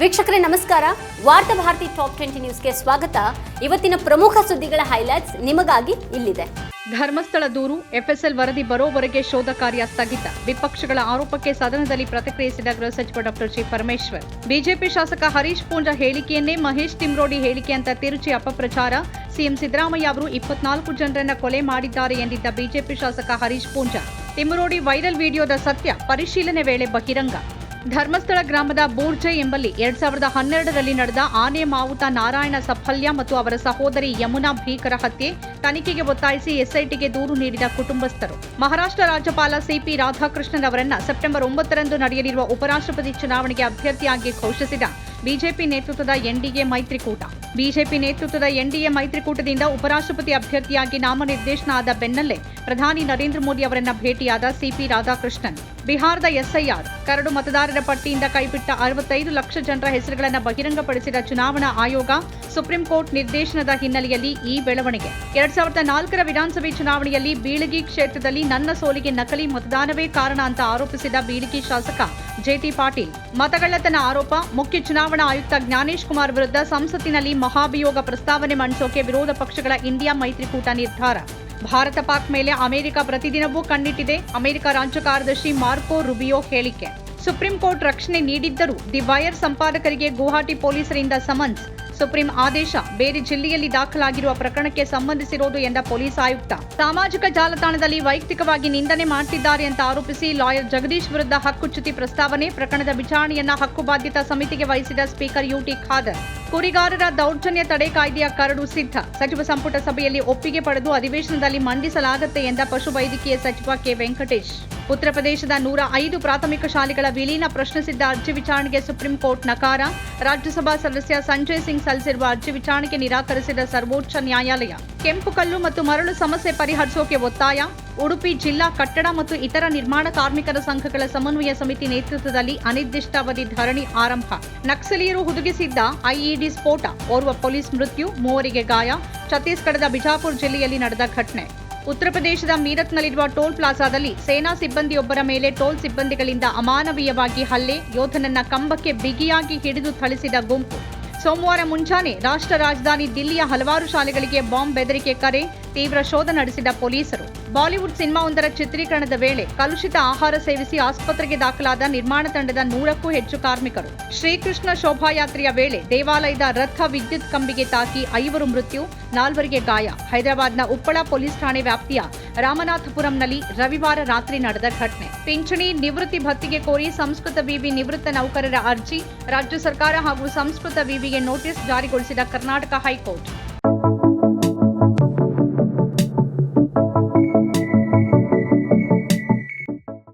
ವೀಕ್ಷಕರೇ, ನಮಸ್ಕಾರ. ವಾರ್ತಾ ಭಾರತಿ ಟಾಪ್ ಟ್ವೆಂಟಿ ನ್ಯೂಸ್ಗೆ ಸ್ವಾಗತ. ಇವತ್ತಿನ ಪ್ರಮುಖ ಸುದ್ದಿಗಳ ಹೈಲೈಟ್ಸ್ ನಿಮಗಾಗಿ ಇಲ್ಲಿದೆ. ಧರ್ಮಸ್ಥಳ ದೂರು, ಎಫ್ಎಸ್ಎಲ್ ವರದಿ ಬರೋವರೆಗೆ ಶೋಧ ಕಾರ್ಯ ಸ್ಥಗಿತ. ವಿಪಕ್ಷಗಳ ಆರೋಪಕ್ಕೆ ಸದನದಲ್ಲಿ ಪ್ರತಿಕ್ರಿಯಿಸಿದ ಗೃಹ ಸಚಿವ ಡಾಕ್ಟರ್ ಜಿ ಪರಮೇಶ್ವರ್. ಬಿಜೆಪಿ ಶಾಸಕ ಹರೀಶ್ ಪೂಂಜಾ ಹೇಳಿಕೆಯನ್ನೇ ಮಹೇಶ್ ತಿಮ್ರೋಡಿ ಹೇಳಿಕೆ ಅಂತ ತಿರುಚಿ ಅಪಪ್ರಚಾರ. ಸಿಎಂ ಸಿದ್ದರಾಮಯ್ಯ ಅವರು ಇಪ್ಪತ್ನಾಲ್ಕು ಜನರನ್ನ ಕೊಲೆ ಮಾಡಿದ್ದಾರೆ ಎಂದಿದ್ದ ಬಿಜೆಪಿ ಶಾಸಕ ಹರೀಶ್ ಪೂಂಜಾ. ತಿಮ್ರೋಡಿ ವೈರಲ್ ವಿಡಿಯೋದ ಸತ್ಯ, ಪರಿಶೀಲನೆ ವೇಳೆ ಬಹಿರಂಗ. ಧರ್ಮಸ್ಥಳ ಗ್ರಾಮದ ಬೂರ್ಜೆ ಎಂಬಲ್ಲಿ ಎರಡ್ ಸಾವಿರದ ಹನ್ನೆರಡರಲ್ಲಿ ನಡೆದ ಆನೆ ಮಾವುತ ನಾರಾಯಣ ಸಫಲ್ಯ ಮತ್ತು ಅವರ ಸಹೋದರಿ ಯಮುನಾ ಭೀಕರ ಹತ್ಯೆ ತನಿಖೆಗೆ ಒತ್ತಾಯಿಸಿ ಎಸ್ಐಟಿಗೆ ದೂರು ನೀಡಿದ ಕುಟುಂಬಸ್ಥರು. ಮಹಾರಾಷ್ಟ್ರ ರಾಜ್ಯಪಾಲ ಸಿಪಿ ರಾಧಾಕೃಷ್ಣನ್ ಅವರನ್ನ ಸೆಪ್ಟೆಂಬರ್ ಒಂಬತ್ತರಂದು ನಡೆಯಲಿರುವ ಉಪರಾಷ್ಟ್ರಪತಿ ಚುನಾವಣೆಗೆ ಅಭ್ಯರ್ಥಿಯಾಗಿ ಘೋಷಿಸಿದ ಬಿಜೆಪಿ ನೇತೃತ್ವದ ಎನ್ಡಿಎ ಮೈತ್ರಿಕೂಟ. ಬಿಜೆಪಿ ನೇತೃತ್ವದ ಎನ್ಡಿಎ ಮೈತ್ರಿಕೂಟದಿಂದ ಉಪರಾಷ್ಟ್ರಪತಿ ಅಭ್ಯರ್ಥಿಯಾಗಿ ನಾಮನಿರ್ದೇಶನ ಆದ ಬೆನ್ನಲ್ಲೇ ಪ್ರಧಾನಿ ನರೇಂದ್ರ ಮೋದಿ ಅವರನ್ನ ಭೇಟಿಯಾದ ಸಿಪಿ ರಾಧಾಕೃಷ್ಣನ್. ಬಿಹಾರದ ಎಸ್ಐಆರ್ ಕರಡು ಮತದಾರರ ಪಟ್ಟಿಯಿಂದ ಕೈಬಿಟ್ಟ ಅರವತ್ತೈದು ಲಕ್ಷ ಜನರ ಹೆಸರುಗಳನ್ನು ಬಹಿರಂಗಪಡಿಸಿದ ಚುನಾವಣಾ ಆಯೋಗ ಸುಪ್ರೀಂ ಕೋರ್ಟ್ ನಿರ್ದೇಶನದ ಹಿನ್ನೆಲೆಯಲ್ಲಿ ಈ ಬೆಳವಣಿಗೆ. ಎರಡ್ ಸಾವಿರದ ನಾಲ್ಕರ ವಿಧಾನಸಭೆ ಚುನಾವಣೆಯಲ್ಲಿ ಬೀಳಗಿ ಕ್ಷೇತ್ರದಲ್ಲಿ ನನ್ನ ಸೋಲಿಗೆ ನಕಲಿ ಮತದಾನವೇ ಕಾರಣ ಅಂತ ಆರೋಪಿಸಿದ ಬೀಳಗಿ ಶಾಸಕ ಜೆಟಿ ಪಾಟೀಲ್. ಮತಗಳ್ಳತನ ಆರೋಪ, ಮುಖ್ಯ ಚುನಾವಣಾ ಆಯುಕ್ತ ಜ್ಞಾನೇಶ್ ಕುಮಾರ್ ವಿರುದ್ಧ ಸಂಸತ್ತಿನಲ್ಲಿ ಮಹಾಭಿಯೋಗ ಪ್ರಸ್ತಾವನೆ ಮಂಡಿಸೋಕೆ ವಿರೋಧ ಪಕ್ಷಗಳ ಇಂಡಿಯಾ ಮೈತ್ರಿಕೂಟ ನಿರ್ಧಾರ. ಭಾರತ ಪಾಕ್ ಮೇಲೆ ಅಮೆರಿಕ ಪ್ರತಿದಿನವೂ ಕಣ್ಣಿಟ್ಟಿದೆ. ಅಮೆರಿಕ ರಾಜ್ಯ ಕಾರ್ಯದರ್ಶಿ ಮಾರ್ಕೋ ರುಬಿಯೋ ಹೇಳಿಕೆ. ಸುಪ್ರೀಂ ಕೋರ್ಟ್ ರಕ್ಷಣೆ ನೀಡಿದ್ದರೂ ದಿ ವೈರ್ ಸಂಪಾದಕರಿಗೆ ಗುವಾಹಟಿ ಪೊಲೀಸರಿಂದ ಸಮನ್ಸ್. ಸುಪ್ರೀಂ ಆದೇಶ ಬೇರೆ ಜಿಲ್ಲೆಯಲ್ಲಿ ದಾಖಲಾಗಿರುವ ಪ್ರಕರಣಕ್ಕೆ ಸಂಬಂಧಿಸಿರೋದು ಎಂದ ಪೊಲೀಸ್ ಆಯುಕ್ತ. ಸಾಮಾಜಿಕ ಜಾಲತಾಣದಲ್ಲಿ ವೈಯಕ್ತಿಕವಾಗಿ ನಿಂದನೆ ಮಾಡ್ತಿದ್ದಾರೆ ಅಂತ ಆರೋಪಿಸಿ ಲಾಯರ್ ಜಗದೀಶ್ ವಿರುದ್ಧ ಹಕ್ಕುಚ್ಯುತಿ ಪ್ರಸ್ತಾವನೆ, ಪ್ರಕರಣದ ವಿಚಾರಣೆಯನ್ನ ಹಕ್ಕುಬಾಧ್ಯತಾ ಸಮಿತಿಗೆ ವಹಿಸಿದ ಸ್ಪೀಕರ್ ಯುಟಿ ಖಾದರ್. ಕುರಿಗಾರರ ದೌರ್ಜನ್ಯ ತಡೆ ಕಾಯ್ದೆಯ ಕರಡು ಸಿದ್ಧ. ಸಚಿವ ಸಂಪುಟ ಸಭೆಯಲ್ಲಿ ಒಪ್ಪಿಗೆ ಪಡೆದು ಅಧಿವೇಶನದಲ್ಲಿ ಮಂಡಿಸಲಾಗುತ್ತೆ ಎಂದ ಪಶುವೈದ್ಯಕೀಯ ಸಚಿವ ಕೆ. ವೆಂಕಟೇಶ್. ಉತ್ತರ ಪ್ರದೇಶದ ನೂರ ಐದು ಪ್ರಾಥಮಿಕ ಶಾಲೆಗಳ ವಿಲೀನ ಪ್ರಶ್ನಿಸಿದ್ದ ಅರ್ಜಿ ವಿಚಾರಣೆಗೆ ಸುಪ್ರೀಂ ಕೋರ್ಟ್ ನಕಾರ. ರಾಜ್ಯಸಭಾ ಸದಸ್ಯ ಸಂಜಯ್ ಸಿಂಗ್ ಸಲ್ಲಿಸಿರುವ ಅರ್ಜಿ ವಿಚಾರಣೆಗೆ ನಿರಾಕರಿಸಿದ ಸರ್ವೋಚ್ಚ ನ್ಯಾಯಾಲಯ. ಕೆಂಪು ಕಲ್ಲು ಮತ್ತು ಮರಳು ಸಮಸ್ಯೆ ಪರಿಹರಿಸೋಕೆ ಒತ್ತಾಯ. ಉಡುಪಿ ಜಿಲ್ಲಾ ಕಟ್ಟಡ ಮತ್ತು ಇತರ ನಿರ್ಮಾಣ ಕಾರ್ಮಿಕರ ಸಂಘಗಳ ಸಮನ್ವಯ ಸಮಿತಿ ನೇತೃತ್ವದಲ್ಲಿ ಅನಿರ್ದಿಷ್ಟಾವಧಿ ಧರಣಿ ಆರಂಭ. ನಕ್ಸಲೀಯರು ಹುದುಗಿಸಿದ್ದ ಐಇಡಿ ಸ್ಫೋಟ. ಓರ್ವ ಪೊಲೀಸ್ ಮೃತ್ಯು, ಮೂವರಿಗೆ ಗಾಯ. ಛತ್ತೀಸ್ಗಢದ ಬಿಜಾಪುರ್ ಜಿಲ್ಲೆಯಲ್ಲಿ ನಡೆದ ಘಟನೆ. ಉತ್ತರ ಪ್ರದೇಶದ ಮೀರತ್ನಲ್ಲಿರುವ ಟೋಲ್ ಪ್ಲಾಜಾದಲ್ಲಿ ಸೇನಾ ಸಿಬ್ಬಂದಿಯೊಬ್ಬರ ಮೇಲೆ ಟೋಲ್ ಸಿಬ್ಬಂದಿಗಳಿಂದ ಅಮಾನವೀಯವಾಗಿ ಹಲ್ಲೆ. ಯೋಧನನ್ನ ಕಂಬಕ್ಕೆ ಬಿಗಿಯಾಗಿ ಹಿಡಿದು ಥಳಿಸಿದ ಗುಂಪು. ಸೋಮವಾರ ಮುಂಜಾನೆ ರಾಷ್ಟ್ರ ರಾಜಧಾನಿ ದಿಲ್ಲಿಯ ಹಲವಾರು ಶಾಲೆಗಳಿಗೆ ಬಾಂಬ್ ಬೆದರಿಕೆ ಕರೆ. ತೀವ್ರ ಶೋಧ ನಡೆಸಿದ ಪೊಲೀಸರು. ಬಾಲಿವುಡ್ ಸಿನಿಮಾವೊಂದರ ಚಿತ್ರೀಕರಣದ ವೇಳೆ ಕಲುಷಿತ ಆಹಾರ ಸೇವಿಸಿ ಆಸ್ಪತ್ರೆಗೆ ದಾಖಲಾದ ನಿರ್ಮಾಣ ತಂಡದ ನೂರಕ್ಕೂ ಹೆಚ್ಚು ಕಾರ್ಮಿಕರು. ಶ್ರೀಕೃಷ್ಣ ಶೋಭಾಯಾತ್ರೆಯ ವೇಳೆ ದೇವಾಲಯದ ರಥ ವಿದ್ಯುತ್ ಕಂಬಿಗೆ ತಾಕಿ ಐವರು ಮೃತ್ಯು, ನಾಲ್ವರಿಗೆ ಗಾಯ. ಹೈದರಾಬಾದ್ನ ಉಪ್ಪಳ ಪೊಲೀಸ್ ಠಾಣೆ ವ್ಯಾಪ್ತಿಯ ರಾಮನಾಥಪುರಂನಲ್ಲಿ ರವಿವಾರ ರಾತ್ರಿ ನಡೆದ ಘಟನೆ. ಪಿಂಚಣಿ ನಿವೃತ್ತಿ ಭತ್ತಿಗೆ ಕೋರಿ ಸಂಸ್ಕೃತ ವಿವಿ ನಿವೃತ್ತ ನೌಕರರ ಅರ್ಜಿ, ರಾಜ್ಯ ಸರ್ಕಾರ ಹಾಗೂ ಸಂಸ್ಕೃತ ವಿವಿಗೆ ನೋಟಿಸ್ ಜಾರಿಗೊಳಿಸಿದ ಕರ್ನಾಟಕ ಹೈಕೋರ್ಟ್.